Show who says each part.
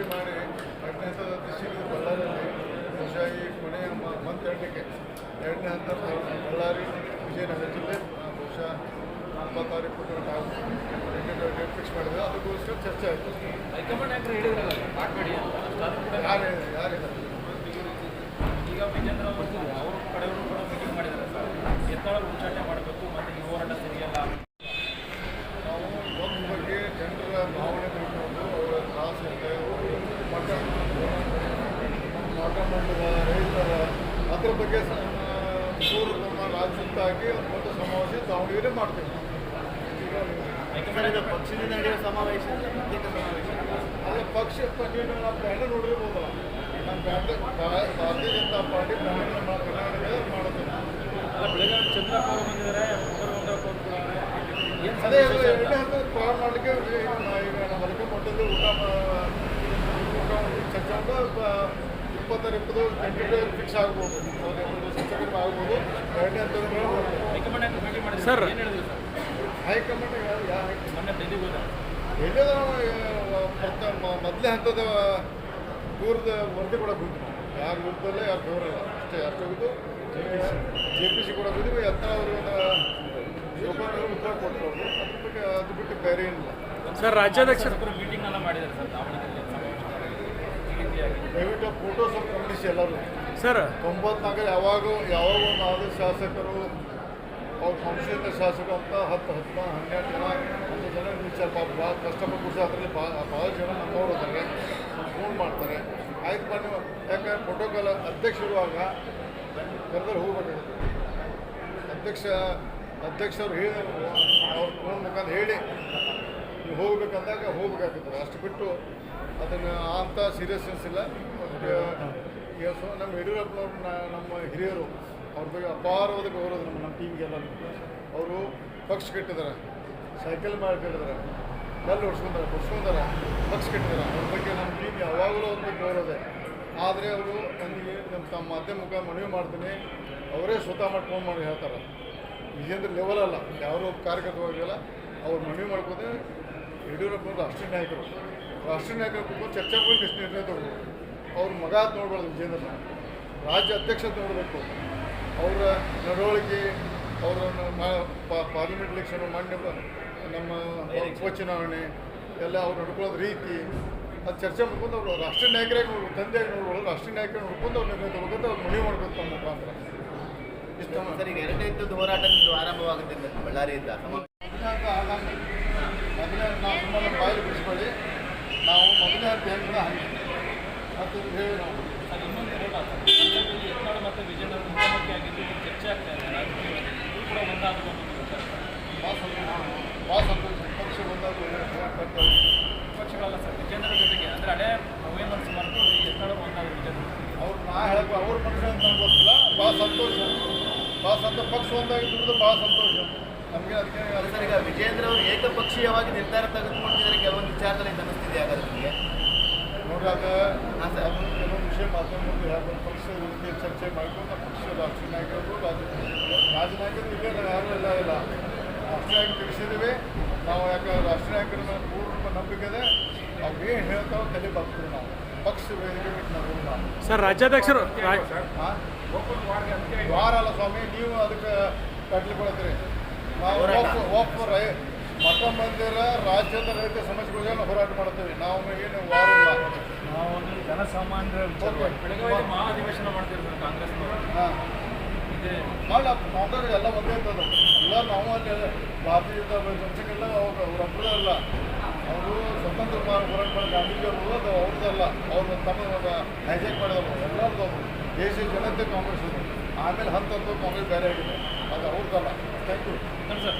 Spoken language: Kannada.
Speaker 1: ಕೃಷಿ ಮಾಡಿ ಹದಿನೈದು ಕೃಷಿಗೆ ಬಳ್ಳಾರಿಯಲ್ಲಿ ಹೆಚ್ಚಾಗಿ ಕೊನೆಯ ಮಂತ್ ಎರಡಕ್ಕೆ ಎರಡನೇ ಹಂತ ಬಳ್ಳಾರಿ ವಿಜಯನಗರ ಜಿಲ್ಲೆ ಬಹುಶಃ ಇಪ್ಪತ್ತಾರು ಇಪ್ಪತ್ತರ ನಾವು ಡೇಟ್ ಫಿಕ್ಸ್ ಮಾಡಿದ್ವಿ ಅದಕ್ಕೋಸ್ಕರ ಚರ್ಚೆ ಆಯಿತು.
Speaker 2: ಹೈಕಮಾಂಡ್ ಯಾಕೆ ಹೇಳಿದ್ರಲ್ಲ ಮಾಡಬೇಡಿ ಅಂತ
Speaker 1: ಯಾರು
Speaker 2: ಈಗ ವಿಜೇಂದ್ರ ಅವರು ಕಡೆಯವರು ಕೂಡ ಮೀಟಿಂಗ್ ಮಾಡಿದ್ದಾರೆ ಸರ್. ಎತ್ತಾಳ ಉಚ್ಚಾಟನೆ
Speaker 1: ಮಠ ರೈತರ ಅದ್ರ ಬಗ್ಗೆ ಪೂರ್ವ ನಮ್ಮ ರಾಜ್ಯಕ್ಕಾಗಿ ಒಂದು ಸಮಾವೇಶ ದಾವಣಗೆರೆ ಮಾಡ್ತೀವಿ
Speaker 2: ಇದು ಪಕ್ಷದಿಂದ ನಡೆಯುವ ಸಮಾವೇಶ
Speaker 1: ಅದೇ ಪಕ್ಷ ನೀವು ನಾವು ಬ್ಯಾನರ್ ನೋಡಿರ್ಬೋದು ನಮ್ಮ ಬ್ಯಾನರ್ ಭಾರತೀಯ ಜನತಾ ಪಾರ್ಟಿ ಬ್ಯಾನರ್ ಕರ್ನಾಟಕದಲ್ಲಿ ಮಾಡುತ್ತೆ
Speaker 2: ಅಲ್ಲ ಬೆಳಗ್ಗೆ ಚಂದ್ರಪ್ಪ ಅವರು ಬಂದಿದ್ದಾರೆ
Speaker 1: ಅದೇ ಎರಡನೇ
Speaker 2: ಅಂತ?
Speaker 1: ಹಂತ ಪ್ರಾರಂಭ ಮಾಡಲಿಕ್ಕೆ ಈಗ ನಾ- ಈಗ ನಮ್ಮ ಹೊರಗೆ ಮಟ್ಟದಲ್ಲಿ ಊಟ ಮಾ- ಊಟ ಚರ್ಚೆ ಮಾಡಿ ಟೆಂಟೇಟಿವ್ ಫಿಕ್ಸ್ ಆಗ್ಬೋದು. ಎರಡನೇ
Speaker 3: ಸರ್.
Speaker 2: ಏನು ಹೇಳಿದ್ರು ಸರ್?
Speaker 1: ಹೈಕಮಾಂಡ್ ಮೊದಲೇ ಹಂತದ ದೂರದ ವರದಿ ಕೂಡ ಹೋಗಿದ್ವಿ ಯಾರ ವಿರುದ್ಧಲ್ಲೇ ಯಾರು ದೂರಲ್ಲ. ಅಷ್ಟೇ ಅಷ್ಟು ಹೋಗಿದ್ದು ಜೆ ಪಿ ಸಿ ಕೂಡ ಹೋಗಿದ್ವಿ ಎತ್ತ ಅವರು ಉತ್ತರ ಕೊಟ್ಟರು ಅವರು ಅದ್ರ ಬಗ್ಗೆ ಅದು ಬಿಟ್ಟು ಬೇರೆ ಏನಿಲ್ಲ.
Speaker 3: ಸರ್ ರಾಜ್ಯಾಧ್ಯಕ್ಷರು
Speaker 2: ಮೀಟಿಂಗ್ ಎಲ್ಲ ಮಾಡಿದ್ದಾರೆ ಸರ್ ದಾವಣಗೆರೆಯಲ್ಲಿ ಫೋಟೋ ಸ್ವಲ್ಪ
Speaker 1: ದಯವಿಟ್ಟು ಗಮನಿಸಿ ಎಲ್ಲರೂ.
Speaker 3: ಸರ್
Speaker 1: ತೊಂಬತ್ನಾಲ್ಕರ ಯಾವಾಗ ಯಾವಾಗ ಒಂದು ಆದ ಶಾಸಕರು ಅವ್ರ ಪಕ್ಷದ ಶಾಸಕರು ಅಂತ ಹತ್ತು ಹತ್ತು ಹನ್ನೆರಡು ಜನ ಹತ್ತು ಜನ ವಿಚಾರ ಪಾಪ ಭಾಳ ಕಷ್ಟಪಟ್ಟು ಕೂರ್ಸಿ ಅದರಲ್ಲಿ ಭಾಳ ಭಾಳ ಜನ ನಮ್ಮವ್ರು ಇದ್ದಾರೆ ಫೋನ್ ಮಾಡ್ತಾರೆ. ಆಯ್ತು ಬನ್ನಿ ಯಾಕಂದ್ರೆ ಪ್ರೋಟೋಕಾಲ್ ಅಧ್ಯಕ್ಷರುವಾಗ ಕರೆದ್ರೆ ಹೋಗ್ಬಿಟ್ಟಿದೆ. ಅಧ್ಯಕ್ಷ ಅಧ್ಯಕ್ಷರು ಹೇಳಿ ಅವ್ರ ಫೋನ್ ಮುಖಾಂತರ ಹೇಳಿ. ನೀವು ಹೋಗ್ಬೇಕಂದಾಗ ಹೋಗ್ಬೇಕಾಗ್ತದೆ. ಅಷ್ಟು ಬಿಟ್ಟು ಅದನ್ನು ಅಂತ ಸೀರಿಯಸ್ನೆಸ್ ಇಲ್ಲ. ಸೊ, ನಮ್ಮ ಯಡಿಯೂರಪ್ಪನವ್ರು ನಮ್ಮ ಹಿರಿಯರು, ಅವ್ರ ಬಗ್ಗೆ ಅಪಾರವಾದ ಗೌರವ ನಮ್ಮ ನಮ್ಮ ಟೀಮ್ಗೆಲ್ಲ ಅವರು ಪಕ್ಷ ಕಟ್ಟಿದ್ದಾರೆ. ಸೈಕಲ್ ಮಾಡಿ ಕಟ್ಟಿದ್ದಾರೆ ಕಲ್ಲು ಹೊಡ್ಸ್ಕೊಂತಾರೆ ಹೊಡ್ಸ್ಕೊಂತಾರೆ ಪಕ್ಷ ಕಟ್ಟಿದ್ದಾರೆ. ಅವ್ರ ಬಗ್ಗೆ ನಮ್ಮ ಟೀಮ್ ಯಾವಾಗಲೂ ಅವ್ರ ಬಗ್ಗೆ ಗೌರವ ಇದೆ. ಆದರೆ ಅವರು ನನಗೆ ನಮ್ಮ ತಮ್ಮ ಮಾಧ್ಯಮಕ್ಕೆ ಮನವಿ ಮಾಡ್ತೀನಿ. ಅವರೇ ಸ್ವತಃ ಮಾಡಿ ಫೋನ್ ಮಾಡಿ ಹೇಳ್ತಾರೆ. ವಿಜೇಂದ್ರ ಲೆವೆಲ್ ಅಲ್ಲ. ಯಾರು ಕಾರ್ಯಕರ್ತವಾಗಿಲ್ಲ ಅವ್ರು ಮನವಿ ಮಾಡ್ಕೋದೆ ಯಡಿಯೂರಪ್ಪ ರಾಷ್ಟ್ರೀಯ ನಾಯಕರು. ರಾಷ್ಟ್ರೀಯ ನಾಯಕರ ಕುಟುಂಬ ಚರ್ಚೆ ಮಾಡಿ ಎಷ್ಟು ನಿರ್ಣಯ ತಗೋಬೇಕು ಅವ್ರ ಮಗ ಅಂತ ನೋಡ್ಬಾರ್ದು ವಿಜೇಂದ್ರನ ರಾಜ್ಯ ಅಧ್ಯಕ್ಷ ಅಂತ ನೋಡಬೇಕು. ಅವರ ನಡವಳಿಕೆ ಅವರ ಪಾರ್ಲಿಮೆಂಟ್ ಎಲೆಕ್ಷನ್ ಮಾನ್ಯ ನಮ್ಮ ಉಪಚುನಾವಣೆ ಎಲ್ಲ ಅವ್ರು ನಡ್ಕೊಳ್ಳೋದು ರೀತಿ ಅದು ಚರ್ಚೆ ಮಾಡ್ಕೊಂಡು ಅವರು ರಾಷ್ಟ್ರೀಯ ನಾಯಕರೇ ನೋಡ್ಬೋದು ತಂದೆಯಾಗಿ ನೋಡ್ಬೋದು ರಾಷ್ಟ್ರೀಯ ನಾಯಕರು ನೋಡ್ಕೊಂಡು ಅವ್ರು ನಿರ್ಣಯ ತಗೋಬೇಕಂತ ಅವ್ರು ಮನವಿ ಮಾಡ್ಬೇಕು ತಮ್ಮ ಮುಖಾಂತರ ಇಷ್ಟು.
Speaker 4: ಸರ್ ಈಗ ಎರಡನೇ ಇದ್ದದ್ದು ಹೋರಾಟ ಆರಂಭವಾಗುತ್ತೆ ಬಳ್ಳಾರಿಯಿಂದ.
Speaker 1: ಬಾಯಲ್ಲಿ ಬಿಡಿಸ್ಕೊಳ್ಳಿ ನಾವು ಮೊದಲೇ ಅಂತ ಹೆಂಗೆ ಹಂಗೆ. ಮತ್ತು ಹೇಳಿ ನಾವು.
Speaker 2: ಮತ್ತು ವಿಜಯನಗರ ಆಗಿದ್ದು ಚರ್ಚೆ ಆಗ್ತಾ ಇದೆ. ಇದು ಕೂಡ ವಿಚಾರ
Speaker 1: ಭಾಳ ಸಂತೋಷ ಭಾಳ ಸಂತೋಷ ಪಕ್ಷ ಒಳ್ಳೆ
Speaker 2: ಪಕ್ಷಗಳಲ್ಲ ಸರ್ ವಿಜಯನಗರ ಜೊತೆಗೆ. ಅಂದರೆ ಹಳೆ ಮತ್ತು ಈ ಎತ್ತಾಳ ಒಂದಾದ ವಿಜೇಂದ್ರ
Speaker 1: ಅವ್ರು ನಾ ಹೇಳಕ್ಕೆ ಅವ್ರ ಪಕ್ಷ ಅಂತ ಗೊತ್ತಿಲ್ಲ ಭಾಳ ಸಂತೋಷ. ಭಾಳ ಸಂತೋಷ ಪಕ್ಷ ಒಂದಾಗಿ ದುಡಿದು ಭಾಳ ಸಂತೋಷ.
Speaker 4: ಸರ್ ಈಗ ವಿಜೇಂದ್ರ ಅವರು ಏಕಪಕ್ಷೀಯವಾಗಿ ನಿರ್ಧಾರ ತೆಗೆದುಕೊಂಡಿದ್ದಾರೆ ಕೆಲವೊಂದು ವಿಚಾರದಲ್ಲಿ ಅನ್ನಿಸ್ತಿದೆ ಹಾಗಾದ್ರೆ ನಿಮಗೆ?
Speaker 1: ನೋಡಿದಾಗ ಕೆಲವೊಂದು ವಿಷಯ ಮಾಧ್ಯಮ ಮುಂದೆ ಹೇಳ್ಬೋದು ಪಕ್ಷದ ಜೊತೆ ಚರ್ಚೆ ಮಾಡ್ಕೊಂಡು ನಮ್ಮ ಪಕ್ಷದ ರಾಷ್ಟ್ರೀಯ ನಾಯಕರು ರಾಜ್ಯ ರಾಜ್ಯ ನಾಯಕರು ಇಲ್ಲೇ ನಾವು ಯಾರೂ ಎಲ್ಲ ಇಲ್ಲ. ರಾಷ್ಟ್ರೀಯ ನಾಯಕರು ತಿಳಿಸಿದ್ದೀವಿ. ನಾವು ಯಾಕೆ ರಾಷ್ಟ್ರೀಯ ನಾಯಕರ ಮೇಲೆ ಪೂರ್ಣ ನಂಬಿಕೆ ಇದೆ. ನಾವು ಏನು ಹೇಳ್ತಾರೋ ತಲೆ ಬಾಗ್ತೀವಿ ನಾವು. ಪಕ್ಷ ವೇದಿಕೆ ಬಿಟ್ಟು ನಾವು
Speaker 3: ಸರ್ ರಾಜ್ಯಾಧ್ಯಕ್ಷರು
Speaker 1: ವಾರ ಅಲ್ಲ ಸ್ವಾಮಿ ನೀವು ಅದಕ್ಕೆ ಕಟ್ಲಿ ಮಠ ಮಂದಿರ ರಾಜ್ಯದ ರೈತ ಸಮಸ್ಯೆಗಳಿಗೆ ನಾವು ಹೋರಾಟ. ಮಾಡ್ತೀವಿ ನಾವು ಏನು ವಾರ ಇಲ್ಲ
Speaker 2: ನಾವು ಜನಸಾಮಾನ್ಯರ
Speaker 1: ವಿಚಾರವಾಗಿ.
Speaker 2: ಬೆಳಗಾವಿಯಲ್ಲಿ ಮಾಡ್ತಿರ್ತೀವಿ ಕಾಂಗ್ರೆಸ್
Speaker 1: ಹಾಂ.
Speaker 2: ಇದೆ.
Speaker 1: ಮಾಡಲ್ಲ ಕಾಂಗ್ರೆಸ್ ಎಲ್ಲ ಒಂದೇ ಇರ್ತದೆ ಎಲ್ಲ ನಾವು ಅಲ್ಲಿ ಭಾರತೀಯ ಜನತಾ ಅವ್ರು ಅವ್ರೊಬ್ಬರೇ ಅಲ್ಲ ಅವರು ಸ್ವತಂತ್ರ ಹೋರಾಟ ಮಾಡಿ ಗಾಂಧೀಜಿ ಅವರು ಅದು ಅವ್ರದ್ದಲ್ಲ. ಅವ್ರು ತಮ್ಮ ಹೈಜೆಕ್ ಮಾಡಿದವರು. ಎಲ್ಲರದ್ದು ಅವರು ದೇಶದ ಜನತೆ ಕಾಂಗ್ರೆಸ್ ಇದೆ. ಆಮೇಲೆ ಹತ್ತು ಹತ್ತು ಕಾಂಗ್ರೆಸ್ ಬೇರೆ ಆಗಿದೆ. ಅದು ಅವ್ರದ್ದಲ್ಲ ಥ್ಯಾಂಕ್ ಯು
Speaker 2: ಸರ್.